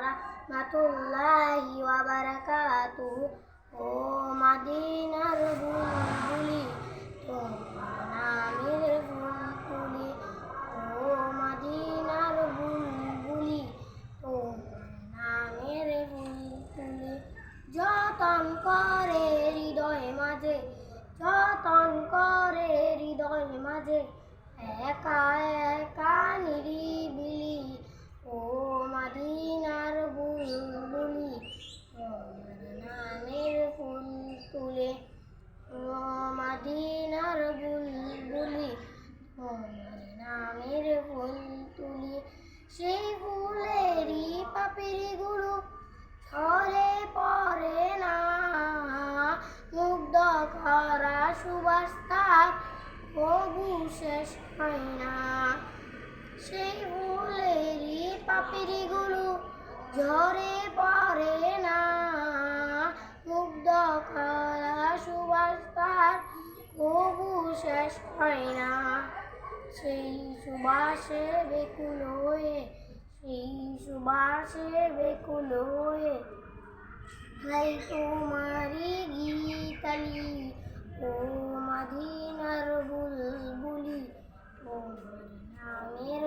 রহমাতুল্লাহি ওয়া বারাকাতুহু ও মদিনার বুলবুলি তোমার নামের বুলবুলি ও মদিনার বুলবুলি তোমার নামের বুলবুলি যতন করে হৃদয় মাঝে, যতন করে হৃদয় মাঝে একা নামের ফুল তুলে, মদিনার বুলবুলি নামের ফুল তুলি, সেই ফুলেরই পাপড়িগুলো ঝরে পড়ে না। মুগ্ধ করা সুবাস তার তবু শেষ হয় না। সেই ফুলেরই পাপড়িগুলো ঝরে পড়ে না। মুগ্ধ করা সুবাস তার তবু শেষ হয় না। সেই সুবাসে বেকুল হয়ে, সেই সুবাসে বেকুল হয়ে হাই তোমারি গীতালি ও মদিনার বুলবুলি। তোমার নামের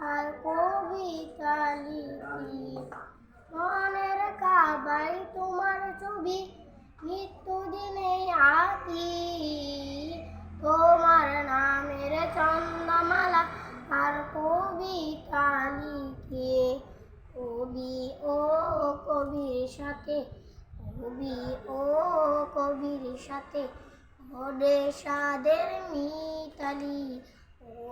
আর কবিতা লিখি। মনের কাবাই তোমার ছবি নিত্যদিনে আঁকি। তোমার নামের চন্দ্রমালা আর কবিতা লিখে। কবি ও কবির সাথে, কবি ও কবির সাথে ঘরে সাদের মিতালি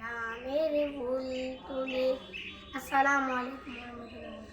নামের ফুল তুলি। আসসালামু আলাইকুম।